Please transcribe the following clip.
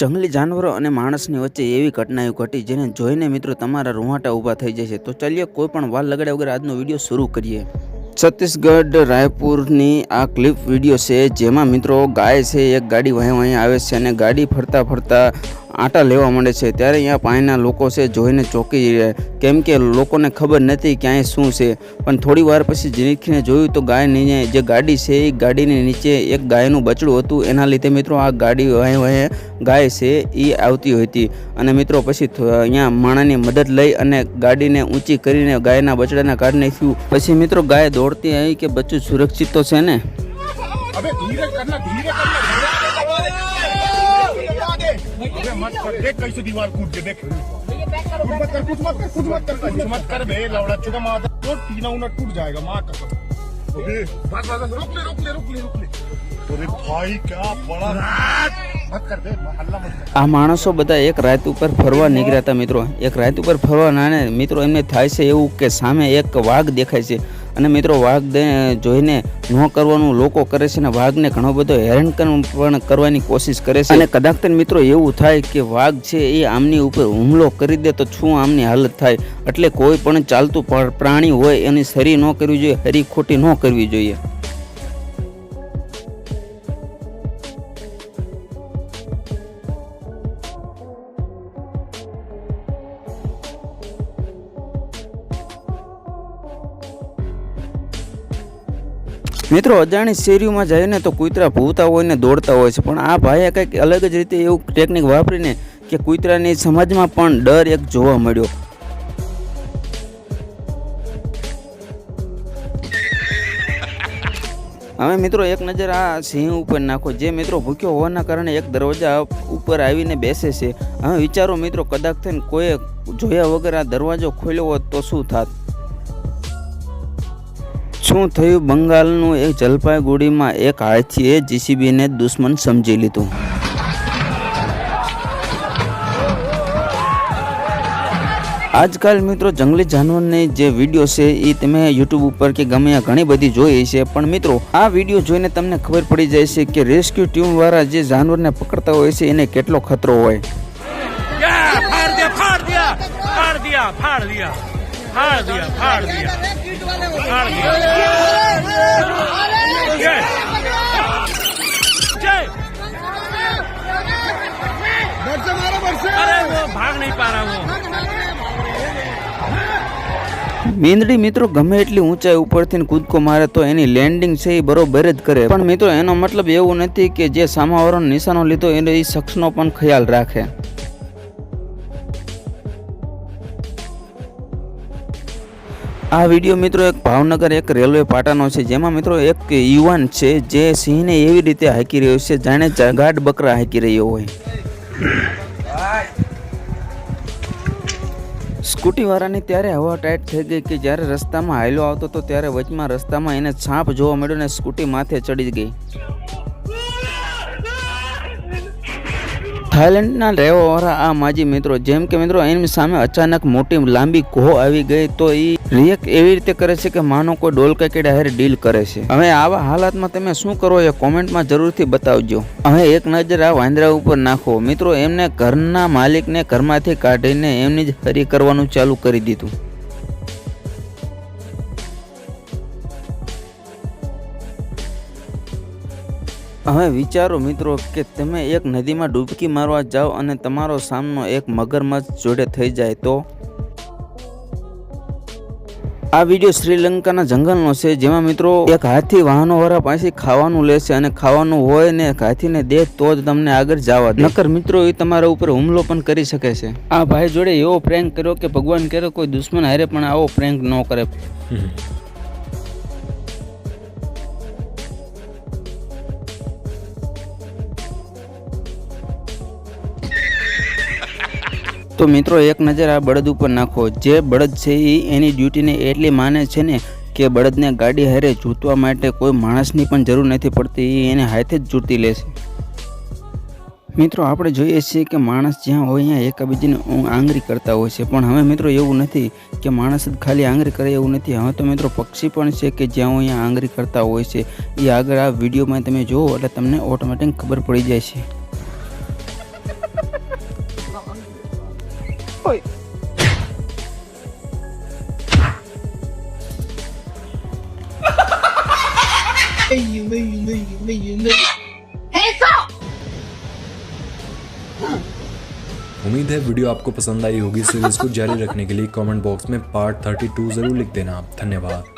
જંગલી જાનવરો અને માણસની વચ્ચે એવી ઘટનાઓ ઘટી જેને જોઈને મિત્રો તમારા રૂવાટા ઊભા થઈ જશે તો ચાલીએ, કોઈ પણ વાલ લગાડ્યા વગર આજનો વીડિયો શરૂ કરીએ. છત્તીસગઢ રાયપુરની આ ક્લિપ વીડિયો છે જેમાં મિત્રો ગાય છે, એક ગાડી વહે વહે આવે છે અને ગાડી ફરતા ફરતા આટા લેવા માંડે છે. ત્યારે અહીંયા પાણીના લોકો છે, જોઈને ચોંકી રહ્યા. કેમ કે લોકોને ખબર નથી ક્યાંય શું છે. પણ થોડી વાર પછી જીરીખીને જોયું તો ગાય નીચે જે ગાડી છે, એ ગાડીની નીચે એક ગાયનું બચડું હતું. એના લીધે મિત્રો આ ગાડી વહે વહે ગાય છે, એ આવતી હતી અને મિત્રો પછી અહીંયા માણાની મદદ લઈ અને ગાડીને ઊંચી કરીને ગાયના બચડાના કાઢ નાખ્યું પછી મિત્રો ગાય દોડતી આવી કે બચ્ચું સુરક્ષિત તો છે ને? अबे धीरे करना धीरे करना अबे मत कर देख कैसे दीवार कूद के देख कुछ मत कर कुछ मत कर कुछ मत कर कुछ मत कर बे लवड़ा चुका मार तो टीना उना टूट जाएगा मार कर अबे बस बस बस, रुक ले रुक ले रुक ले रुक ले अरे भाई क्या बड़ा આ માણસો બધા એક રાત ઉપર ફરવા નીકળ્યા હતા મિત્રો. એક રાત ઉપર ફરવા નાને મિત્રો એમને થાય છે એવું કે સામે એક વાઘ દેખાય છે. અને મિત્રો વાઘ જોઈને ન કરવાનું લોકો કરે છે અને વાઘને ઘણો બધો હેરાન પણ કરવાની કોશિશ કરે છે. અને કદાચ મિત્રો એવું થાય કે વાઘ છે એ આમની ઉપર હુમલો કરી દે તો શું આમની હાલત થાય? એટલે કોઈ પણ ચાલતું પ્રાણી હોય એની શરી ન કરવી જોઈએ હરી ખોટી ન કરવી જોઈએ. મિત્રો, અજાણી શેરીઓમાં જઈને તો કૂતરા ભૂતા હોય ને દોડતા હોય છે, પણ આ ભાઈએ કંઈક અલગ જ રીતે એવું ટેકનિક વાપરીને કે કૂતરાની સમાજમાં પણ ડર એક જોવા મળ્યો. હવે મિત્રો, એક નજર આ સિંહ ઉપર નાખો. જે મિત્રો ભૂખ્યો હોવાના કારણે એક દરવાજા ઉપર આવીને બેસે છે. હવે વિચારો મિત્રો, કદાચ થઈને કોઈએ જોયા વગર આ દરવાજો ખોલ્યો હોત તો શું થાત? શું થયું? બંગાળનું એક જલપાઈગુડીમાં એક હાથીએ જીસીબીને દુશ્મન સમજી લીધું. આજકાલ મિત્રો જંગલી જાનવરની જે વીડિયો છે એ તમે યુટ્યુબ ઉપર કે ગમે ઘણી બધી જોઈ છે પણ મિત્રો, આ વીડિયો જોઈને તમને ખબર પડી જાય છે કે રેસ્ક્યુ ટીમ વાળા જે જાનવરને પકડતા હોય છે, એને કેટલો ખતરો હોય. फाड़ दिया फाड़ दिया फाड़ दिया फाड़ दिया फाड़ दिया फाड़ दिया फाड़ दिया जय जय अरे वो भाग नहीं पा रहा वो મીંદડી મિત્રો ગમે એટલી ઊંચાઈ ઉપરથી કૂદકો મારે તો એની લેન્ડિંગ છે એ બરોબર જ કરે પણ મિત્રો એનો મતલબ એવું નથી કે જે સામાવાળાનો નિશાનો લીધો એને એ શખ્સનો પણ ખ્યાલ રાખે આ વીડિયો મિત્રો એક ભાવનગર એક રેલવે પાટાનો છે. જેમાં મિત્રો એક યુવાન છે જે સિંહને એવી રીતે હાંકી રહ્યો છે જાણે ગાઢ બકરા હાંકી રહ્યો હોય. સ્કૂટીવાળાની ત્યારે હવા ટાઈટ થઈ ગઈ કે જ્યારે રસ્તામાં હાયલો આવતો હતો ત્યારે વચમાં રસ્તામાં એને છાપ જોવા મળ્યો ને સ્કૂટી માથે ચડી ગઈ. થાઇલેન્ડના રહેવાવાળા આ માજી મિત્રો, જેમ કે મિત્રો, એની સામે અચાનક મોટી લાંબી કોહો આવી ગઈ તો એ રિએક્ટ એવી રીતે કરે છે કે માનો કોઈ ડોલકા કેડા હારે ડીલ કરે છે. હવે આવા હાલાતમાં તમે શું કરો એ કોમેન્ટમાં જરૂરથી બતાવજો. હવે એક નજર આ વાંદરા ઉપર નાખો. મિત્રો, એમને ઘરના માલિકને ઘરમાંથી કાઢીને એમની જ હરી કરવાનું ચાલુ કરી દીધું. હવે વિચારો મિત્રો કે તમે એક નદીમાં ડૂબકી મારવા જાઓ અને તમારો સામનો એક મગરમચ્છ જોડે થઈ જાય તો? આ વીડિયો શ્રીલંકાના જંગલનો છે, જેમાં મિત્રો એક હાથી વાહનો વાળા પાસે ખાવાનું લેશે અને ખાવાનું હોય ને હાથીને દે તો જ તમને આગળ જવા નકર મિત્રો એ તમારા ઉપર હુમલો પણ કરી શકે છે. આ ભાઈ જોડે એવો પ્રેન્ક કર્યો કે ભગવાન કર્યો કોઈ દુશ્મન હારે પણ આવો પ્રેન્ક ન કરે. તો મિત્રો એક નજર આ બળદ ઉપર નાખો. જે બળદ છે એ એની ડ્યુટીને એટલી માને છે ને કે બળદને ગાડી હારે જૂતવા માટે કોઈ માણસની પણ જરૂર નથી પડતી. એ એને હાથે જ જૂતી લે છે મિત્રો, આપણે જોઈએ છીએ કે માણસ જ્યાં હોય ત્યાં એકબીજાને આંગરી કરતા હોય છે. પણ હવે મિત્રો એવું નથી કે માણસ જ ખાલી આંગળી કરે એવું નથી. હવે તો મિત્રો પક્ષી પણ છે કે જ્યાં હોય ત્યાં આંગળી કરતા હોય છે. એ આગળ આ વિડીયોમાં તમે જુઓ એટલે તમને ઓટોમેટિક ખબર પડી જાય છે. उम्मीद है वीडियो आपको पसंद आई होगी। सीरीज़ को जारी रखने के लिए कमेंट बॉक्स में पार्ट 32 ज़रूर लिख देना। धन्यवाद।